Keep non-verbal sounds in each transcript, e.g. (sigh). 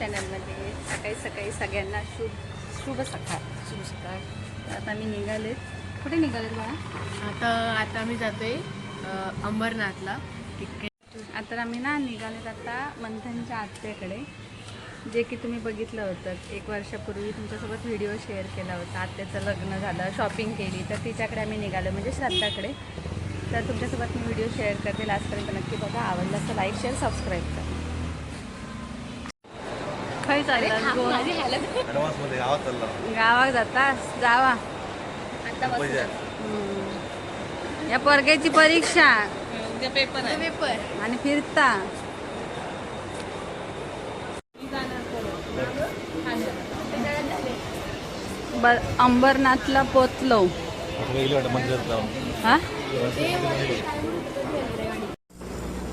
चॅनलमध्ये सकाळी सकाळी सगळ्यांना शुभ शुभ सकाळ. शुभ सकाळ. तर आता मी निघाले. कुठे निघाले बाळा? आता आता जातोय अ, अंबरनाथला. तिकडे आता आम्ही ना निघालेत आता मंथनच्या आत्याकडे. जे की तुम्ही बघितलं होतं एक वर्षापूर्वी तुमच्यासोबत व्हिडिओ शेअर केला होता. आत्याचं लग्न झालं शॉपिंग केली तर तिच्याकडे आम्ही निघालो म्हणजे श्रद्धाकडे. तर तुमच्यासोबत मी व्हिडिओ शेअर करते. लास्टपर्यंत नक्की बघा. आवडला तर लाईक शेअर सबस्क्राईब करा. खय चाललं. मध्ये गावात चालला. गावात जाता जावा. पैसे. या पोरग्याची परीक्षा. पेपर आहे. पेपर. आणि फिरता. बर अंबरनाथला पोचलो. गेली वाटतं मंदिरात जाऊन. हा?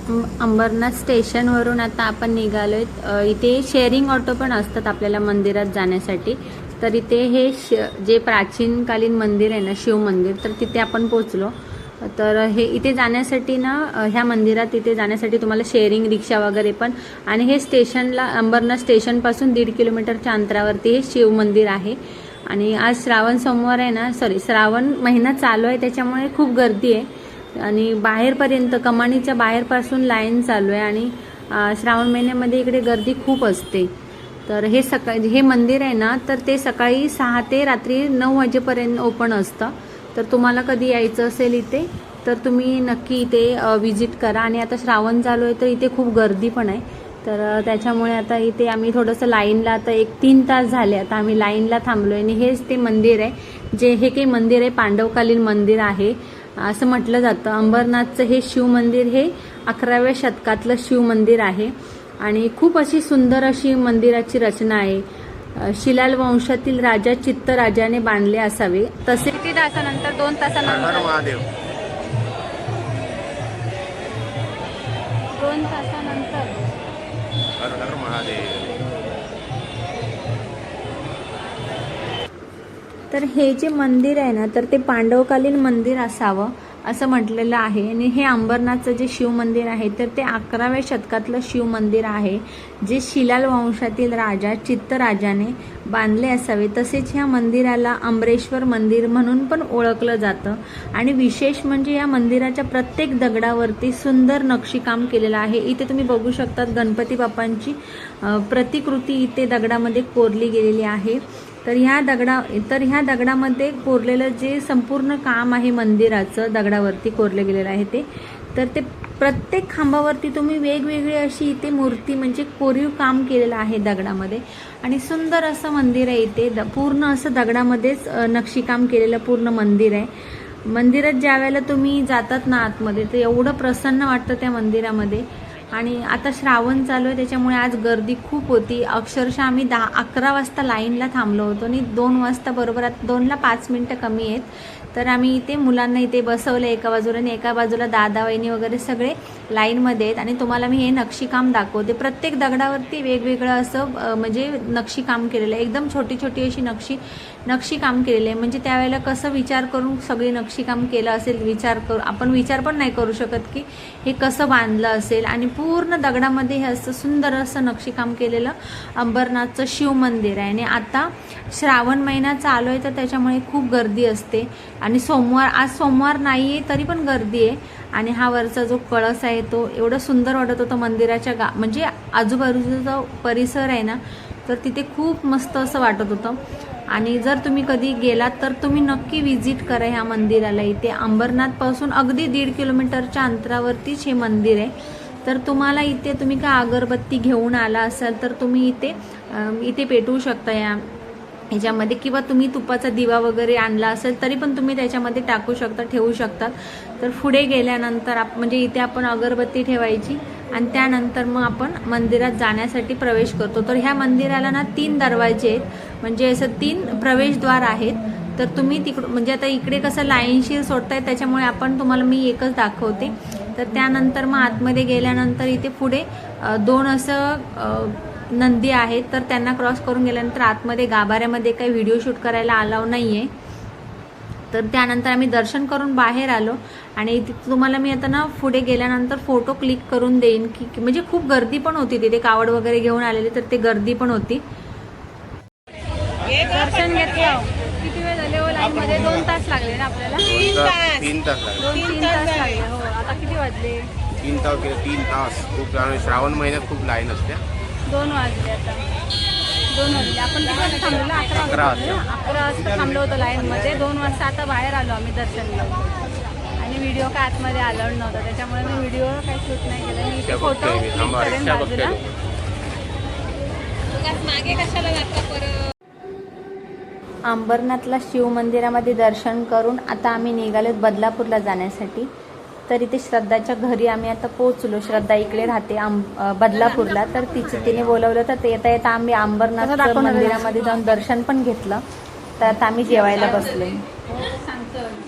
अंबरनाथ स्टेशनवरून आता आपण निघालो आहे इथे शेअरिंग ऑटो पण असतात आपल्याला मंदिरात जाण्यासाठी. तर इथे हे श जे प्राचीनकालीन मंदिर आहे ना शिव मंदिर तर तिथे आपण पोचलो तर हे इथे जाण्यासाठी ना ह्या मंदिरात इथे जाण्यासाठी तुम्हाला शेअरिंग रिक्षा वगैरे पण. आणि हे स्टेशनला अंबरनाथ स्टेशनपासून दीड किलोमीटरच्या अंतरावरती हे शिव मंदिर आहे. आणि आज श्रावण सोमवार आहे ना सॉरी श्रावण महिना चालू आहे त्याच्यामुळे खूप गर्दी आहे. आणि बाहेरपर्यंत कमानीच्या बाहेरपासून लाईन चालू आहे आणि श्रावण महिन्यामध्ये इकडे गर्दी खूप असते. तर हे सकाळी हे मंदिर आहे ना तर ते सकाळी सहा ते रात्री नऊ वाजेपर्यंत ओपन असतं. तर तुम्हाला कधी यायचं असेल इथे तर तुम्ही नक्की इथे विजिट करा. आणि आता श्रावण चालू आहे तर इथे खूप गर्दी पण आहे. तर त्याच्यामुळे आता इथे आम्ही थोडंसं लाईनला आता एक तीन तास झाले आता आम्ही लाईनला थांबलो आहे आणि हेच ते मंदिर आहे जे हे काही मंदिर आहे पांडवकालीन मंदिर आहे. असं म्हटलं जातं. अंबरनाथचं हे शिव मंदिर हे अकराव्या शतकातलं शिव मंदिर आहे. आणि खूप अशी सुंदर अशी मंदिराची रचना आहे. शिलाल वंशातील राजा चित्तराजाने बांधले असावे. तसे किती तासानंतर? दोन तासानंतर. महादेव. दोन तासानंतर. महादेव. तर हे जे मंदिर आहे ना तर ते पांडवकालीन मंदिर असावं असं म्हटलेलं आहे. आणि हे अंबरनाथचं जे शिव मंदिर आहे तर ते अकराव्या शतकातलं शिव मंदिर आहे जे शिलाल वंशातील राजा चित्तराजाने बांधले असावे. तसेच ह्या मंदिराला अमरेश्वर मंदिर म्हणून पण ओळखलं जातं. आणि विशेष म्हणजे या मंदिराच्या प्रत्येक दगडावरती सुंदर नक्षीकाम केलेलं आहे. इथे तुम्ही बघू शकतात गणपती बाप्पांची प्रतिकृती इथे दगडामध्ये कोरली गेलेली आहे. तर ह्या दगडा तर ह्या दगडामध्ये कोरलेलं जे संपूर्ण काम आहे मंदिराचं दगडावरती कोरलं गेलेलं आहे ते तर ते प्रत्येक खांबावरती तुम्ही वेगवेगळी अशी इथे मूर्ती म्हणजे कोरीव काम केलेलं आहे दगडामध्ये. आणि सुंदर असं मंदिर आहे इथे. द पूर्ण असं दगडामध्येच नक्षीकाम केलेलं पूर्ण मंदिर आहे. मंदिरात ज्या वेळेला तुम्ही जातात ना आतमध्ये तर एवढं प्रसन्न वाटतं त्या मंदिरामध्ये. आणि आता श्रावण चालू आहे त्याच्यामुळे आज गर्दी खूप होती. अक्षरशः आम्ही दहा अकरा वाजता लाईनला थांबलो होतो आणि दोन वाजता बरोबर आता दोनला पाच मिनटं कमी आहेत. तर आम्ही इथे मुलांना इथे बसवलं एका बाजूला आणि एका बाजूला दादा वहिनी वगैरे सगळे लाईनमध्ये आहेत. आणि तुम्हाला मी हे नक्षीकाम दाखवते. प्रत्येक दगडावरती वेगवेगळं असं म्हणजे नक्षीकाम केलेलं आहे. एकदम छोटी छोटी अशी नक्षी नक्षीकाम केलेलं आहे. म्हणजे त्यावेळेला कसं विचार करून सगळी नक्षीकाम केलं असेल विचार करू आपण विचार पण नाही करू शकत की हे कसं बांधलं असेल. आणि पूर्ण दगडामध्ये हे असं सुंदर असं नक्षीकाम केलेलं अंबरनाथचं शिव मंदिर आहे. आणि आता श्रावण महिना चालू आहे तर त्याच्यामुळे खूप गर्दी असते. आणि सोमवार आज सोमवार नाही आहे तरी पण गर्दी आहे. आणि हा वरचा जो कळस आहे तो एवढं सुंदर वाटत होतं मंदिराच्या गा म्हणजे आजूबाजूचा जो परिसर आहे ना तर तिथे खूप मस्त असं वाटत होतं. आणि जर तुम्ही कधी गेलात तर तुम्ही नक्की विजिट करा ह्या मंदिराला. इथे अंबरनाथपासून अगदी दीड किलोमीटरच्या अंतरावरतीच हे मंदिर आहे. तर तुम्हाला इथे तुम्ही का अगरबत्ती घेऊन आला असाल तर तुम्ही इथे इथे पेटवू शकता या ह्याच्यामध्ये किंवा तुम्ही तुपाचा दिवा वगैरे आणला असेल तरी पण तुम्ही त्याच्यामध्ये टाकू शकता ठेवू शकतात तर पुढे गेल्यानंतर आप म्हणजे इथे आपण अगरबत्ती ठेवायची आणि त्यानंतर मग आपण मंदिरात जाण्यासाठी प्रवेश करतो. तर ह्या मंदिराला ना तीन दरवाजे आहेत. म्हणजे असं तीन प्रवेशद्वार आहेत. तर तुम्ही तिकडं म्हणजे आता इकडे कसं लाईनशीर सोडताय त्याच्यामुळे आपण तुम्हाला मी एकच दाखवते. तर त्यानंतर मग आतमध्ये गेल्यानंतर इथे पुढे दोन असं नंदी आहेत तर त्यांना क्रॉस करून गेल्यानंतर आतमध्ये गाभाऱ्यामध्ये काही व्हिडिओ शूट करायला अलाव नाही आहे तर त्यानंतर आम्ही दर्शन करून बाहेर आलो आणि तुम्हाला मी आता ना पुढे गेल्यानंतर फोटो क्लिक करून देईन की म्हणजे खूप गर्दी पण होती तिथे कावड वगैरे घेऊन आलेली तर ते गर्दी पण होती. दर्शन घेतलं. किती वेळ झाले हो? लाईन मध्ये दोन तास लागले ना आपल्याला? तीन तास लागले. तीन तास लागले. हो आता किती वाजले? तीन तास गेले तीन तास. खूप आणि श्रावण महिन्यात खूप लाईन असते. दोन वाजले आता. दोन वाजले. आपण किती वाजता थांबलेलो अकरा अकरा वाजता. अकरा वाजता थांबलो होतो लाईनमध्ये. दोन वाजता आता बाहेर आलो आम्ही दर्शन घेऊन आणि व्हिडिओ काय आतमध्ये अलाउड नव्हता. त्याच्यामुळे मी व्हिडिओ काही शूट नाही केला. मी इथे रिक्षा फोटो बघतोय मी क्लिक थांबा करेन रिक्षा बाजूला. अंबरनाथला शिव मंदिरामध्ये दर्शन करून आता आम्ही निघालो बदलापूरला जाण्यासाठी. तर इथे श्रद्धाच्या घरी आम्ही आता पोहोचलो. श्रद्धा इकडे राहते बदलापूरला. तर तिचं तिने बोलवलं तर ते येता येता आम्ही अंबरनाथ मंदिरामध्ये जाऊन दर्शन पण घेतलं. तर आता आम्ही जेवायला बसलो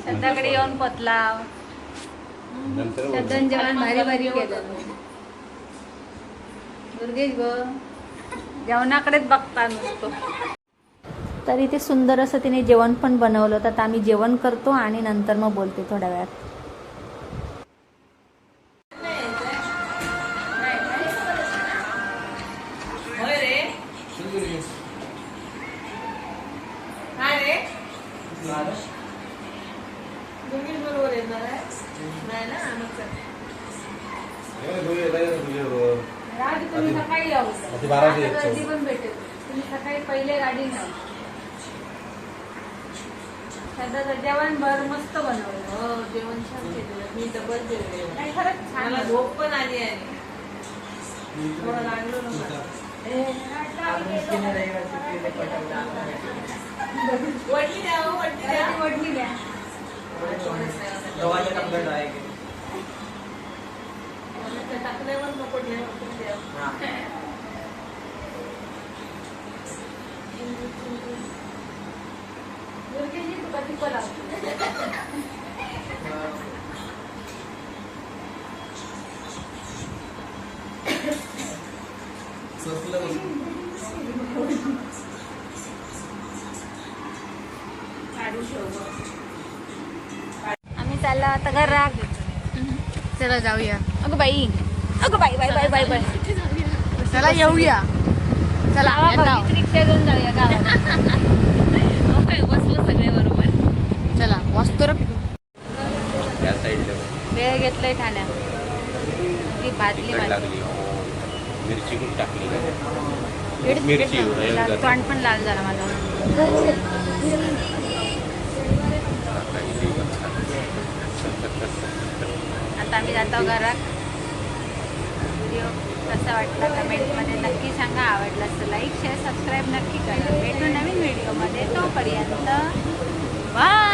श्रद्धाकडे येऊन पतला श्रद्धान जेवण भारी भारी केलं. दुर्गेश ग जेवणाकडेच बघता नुसतो. तर इथे सुंदर असं तिने जेवण पण बनवलं. तर आम्ही जेवण करतो आणि नंतर मग बोलते थोड्या वेळात. बाराशे आता गर्दी पण भेटेल. तुम्ही सकाळी पहिले गाडी न्या जेवण भर मस्त बनवलं. हो जेवण छान केलेलं. मी डबल जेवले. नाही खरंच छान. मला बनवलं. झोप पण आली आहे. थोडं लागलो. वडली द्या हो, वडली द्या. वडली द्या. त्या टाकल्यावर नको द्या. दुर्गेशजी, तुका ती पण आवडते. आम्ही चाललो आता घरात चला जाऊया. अगं बाई. अगं बाई बाई बाई बाई बाई. चला येऊया. चला गावात रिक्षा घेऊन जाऊया गावात (laughs) बसलो सगळे बरोबर. चला मस्त वेळ घेतलंय ठाण्यात ती भाजली हो. मिरची पण टाकली मिरची. तोंड पण लाल झाला माझा. आता आम्ही जातो घरात. व्हिडिओ कसा वाटला कमेंटमध्ये नक्की सांगा. आवडला तर लाईक शेअर सबस्क्राईब नक्की करा. भेटू नवीन व्हिडिओमध्ये तोपर्यंत बाय